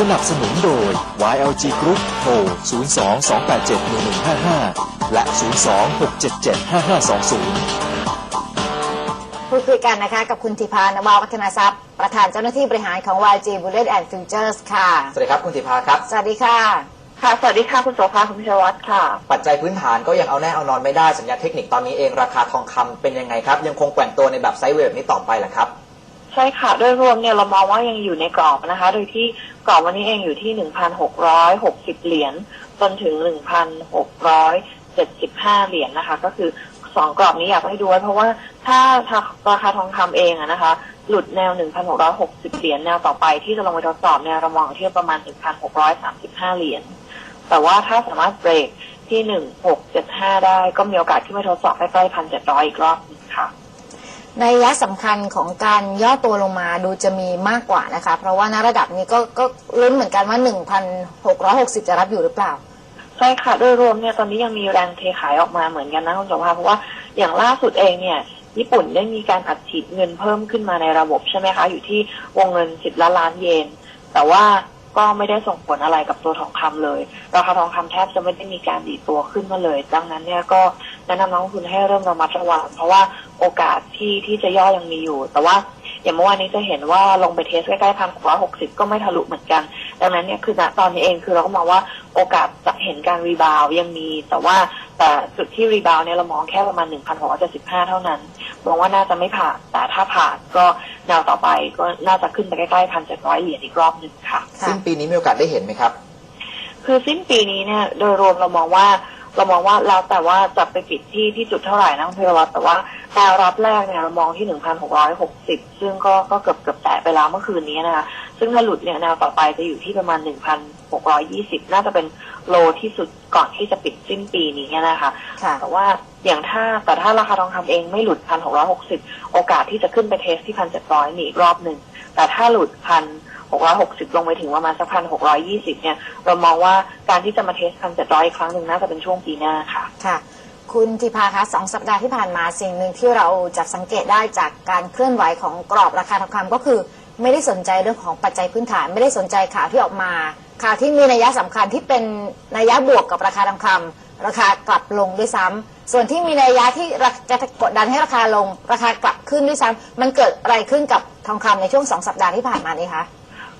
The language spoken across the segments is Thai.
สนับสนุนโดย YLG Group โทร 02-287-1155 และ 02-677-5520พูดคุยกันนะคะกับคุณธิพานวาวัฒนทรัพย์ ประธานเจ้าหน้าที่บริหารของ YG Bullet and Futures ค่ะ สวัสดีครับคุณธิพาครับ สวัสดีค่ะ ค่ะ สวัสดีค่ะ คุณโสภาคุณพิชวัตรค่ะ ปัจจัยพื้นฐานก็ยังเอาแน่เอานอนไม่ได้สัญญาณเทคนิคตอนนี้เองราคาทองคำเป็นยังไงครับ ยังคงแกว่งตัวในแบบไซด์เวฟนี้ต่อไปเหรอครับ ใช่ค่ะโดยรวมเนี่ยเรามองว่ายังอยู่ในกรอบนะคะ โดยที่ กรอบวันนี้เองอยู่ที่1,660เหรียญจนถึง1,675เจ็ดสิบห้าเหรียญนะคะ ก็คือสองกรอบนี้อยากให้ดูไว้เพราะว่าถ้าราคาทองคำเองนะคะ หลุดแนว 1,660 เหรียญแนวต่อไปที่จะลงไปทดสอบเนี่ยเรามองที่ประมาณ 1,635 เหรียญแต่ว่าถ้าสามารถเบรกที่ 1675 ได้ก็มีโอกาสขึ้นไปทดสอบใกล้ๆ1,700 อีกรอบหนึงค่ะ ในยะสำคัญของการย่อตัวลงมาดูจะมีมากกว่านะคะ เพราะว่าณระดับนี้ก็ก็ลุ้นเหมือนกันว่า 1,660 จะรับอยู่หรือเปล่า ใช่ค่ะโดยรวมเนี่ยตอนนี้ยังมีแรงเทขายออกมาเหมือนกันนะคุณสมภาเพราะว่าอย่างล่าสุดเองเนี่ยญี่ปุ่นได้มีการอัดฉีดเงินเพิ่มขึ้นมาในระบบใช่ไหมคะ อยู่ที่วงเงิน 10ล้านล้านเยน แต่ว่าก็ไม่ได้ส่งผลอะไรกับตัวทองคำเลย ราคาทองคำแทบจะไม่ได้มีการดีตัวขึ้นมาเลย ดังนั้นเนี่ยก็แนะนำนักลงทุนให้เริ่มระมัดระวังเพราะว่า โอกาสที่ที่จะย่อยังมีอยู่ แต่ว่าอย่างเมื่อวานนี้จะเห็นว่าลงไปเทสใกล้ๆพันร้อยหกสิบก็ไม่ทะลุเหมือนกัน ดังนั้นเนี่ยคือณตอนนี้เองคือเราก็มองว่าโอกาสจะเห็นการรีบาวด์ยังมี แต่ว่าแต่จุดที่รีบาวด์เนี่ยเรามองแค่ประมาณ1,675เท่านั้นมองว่าน่าจะไม่ผ่านแต่ถ้าผ่านก็แนวต่อไปก็น่าจะขึ้นไปใกล้ๆพันเจ็ดร้อยเหรียญอีกรอบหนึ่งค่ะค่ะสิ้นปีนี้มีโอกาสได้เห็นไหมครับ คือสิ้นปีนี้เนี่ยโดยรวมเรามองว่า เรามองว่าเราแต่ว่าจะไปปิดที่ที่จุดเท่าไหร่นะคุณพิรวัตรแต่ว่าแนวรับแรกเนี่ยเรามองที่1,660ซึ่งก็ก็เกือบเกือบแตะไปแล้วเมื่อคืนนี้นะคะซึ่งถ้าหลุดเนี่ยแนวต่อไปจะอยู่ที่ประมาณ1,620น่าจะเป็นโลที่สุดก่อนที่จะปิดสิ้นปีนี้นะคะค่ะแต่ว่าอย่างถ้าแต่ถ้าราคาทองคำเองไม่หลุด1,660โอกาสที่จะขึ้นไปเทสที่1,700มีอีกรอบหนึ่งแต่ถ้าหลุด 660 ลงไปถึงประมาณสัก1,620เนี่ย เรามองว่าการที่จะมาเทส1,700อีกครั้งหนึ่งน่าจะเป็นช่วงปีหน้าค่ะ ค่ะ คุณธิพาคะสองสัปดาห์ที่ผ่านมาสิ่งหนึ่งที่เราจับสังเกตได้จากการเคลื่อนไหวของกรอบราคาทองคำก็คือ ไม่ได้สนใจเรื่องของปัจจัยพื้นฐาน ไม่ได้สนใจข่าวที่ออกมา ข่าวที่มีนัยสำคัญที่เป็นนัยบวกกับราคาทองคำราคากลับลงด้วยซ้ำส่วนที่มีนัยที่จะกดดันให้ราคาลง ราคากลับขึ้นด้วยซ้ำมันเกิดอะไรขึ้นกับทองคำในช่วงสองสัปดาห์ที่ผ่านมานี้คะ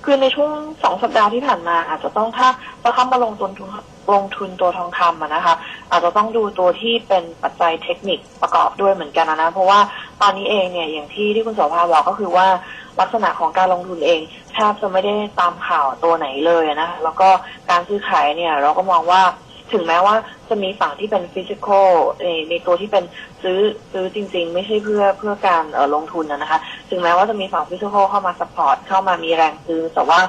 คือในช่วงสองสัปดาห์ที่ผ่านมาอาจจะต้องถ้าเราเข้ามาลงทุนลงทุนตัวทองคำะนะคะ อาจจะต้องดูตัวที่เป็นปัจจัยเทคนิคประกอบด้วยเหมือนกันนะเพราะว่าตอนนี้เองเนี่ยอย่างที่ที่คุณโสภาบอกก็คือว่าลักษณะของการลงทุนเองแทบจะไม่ได้ตามข่าวตัวไหนเลยนะแล้วก็การซื้อขายเนี่ยเราก็มองว่า ถึงแม้ว่าจะมีฝั่งที่เป็นฟิสิกอลในในตัวที่เป็นซื้อซื้อจริง ๆ ไม่ใช่เพื่อเพื่อการเออลงทุนนะคะ ถึงแม้ว่าจะมีฝั่งฟิสิกอลเข้ามาสปอร์ตเข้ามามีแรงซื้อ แต่ว่า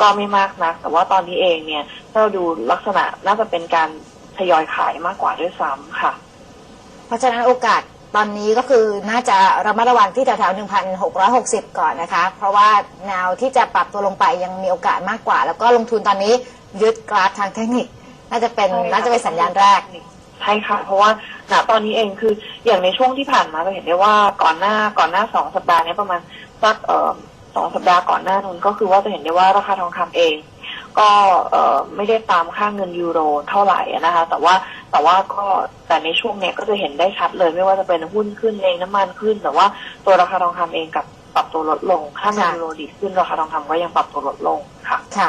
ก็ไม่มากนัก แต่ว่าตอนนี้เองเนี่ยถ้าเราดูลักษณะน่าจะเป็นการทยอยขายมากกว่าด้วยซ้ำค่ะ เพราะฉะนั้นโอกาสตอนนี้ก็คือน่าจะระมัดระวังที่แถวๆ1,660 ก่อนนะคะ เพราะว่าแนวที่จะปรับตัวลงไปยังมีโอกาสมากกว่า แล้วก็ลงทุนตอนนี้ยึดกราฟทางเทคนิค น่าจะเป็นใช่ค่ะน่าจะเป็นสัญญาณแรก ใช่ค่ะ เพราะว่าณตอนนี้เองคืออย่างในช่วงที่ผ่านมาเราเห็นได้ว่าก่อนหน้าก่อนหน้าสองสัปดาห์เนี้ประมาณสักเอ่อสองสัปดาห์ก่อนหน้านู้นก็คือว่าจะเห็นได้ว่าราคาทองคำเอง ก็เอ่อไม่ได้ตามค่าเงินยูโรเท่าไหร่นะคะ แต่ว่าแต่ว่าก็แต่ในช่วงเนี้ยก็จะเห็นได้ชัดเลย ไม่ว่าจะเป็นหุ้นขึ้นเองน้ำมันขึ้น แต่ว่าตัวราคาทองคำเองกับปรับตัวลดลงค่าเงินค่ะยูโรดีดขึ้นราคาทองคำก็ยังปรับตัวลดลงค่ะค่ะ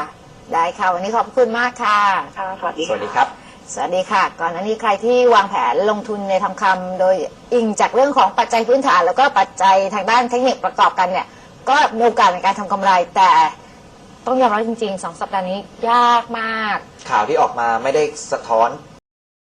ได้ค่ะ วันนี้ขอบคุณมากค่ะ ค่ะสวัสดีสวัสดีครับ สวัสดีค่ะ ก่อนหน้านี้ใครที่วางแผนลงทุนในทองคำโดยอิงจากเรื่องของปัจจัยพื้นฐาน แล้วก็ปัจจัยทางด้านเทคนิคประกอบกันเนี่ย ก็มีโอกาสในการทำกำไร แต่ต้องยอมรับจริงๆสองสัปดาห์นี้ยากมาก ข่าวที่ออกมาไม่ได้สะท้อน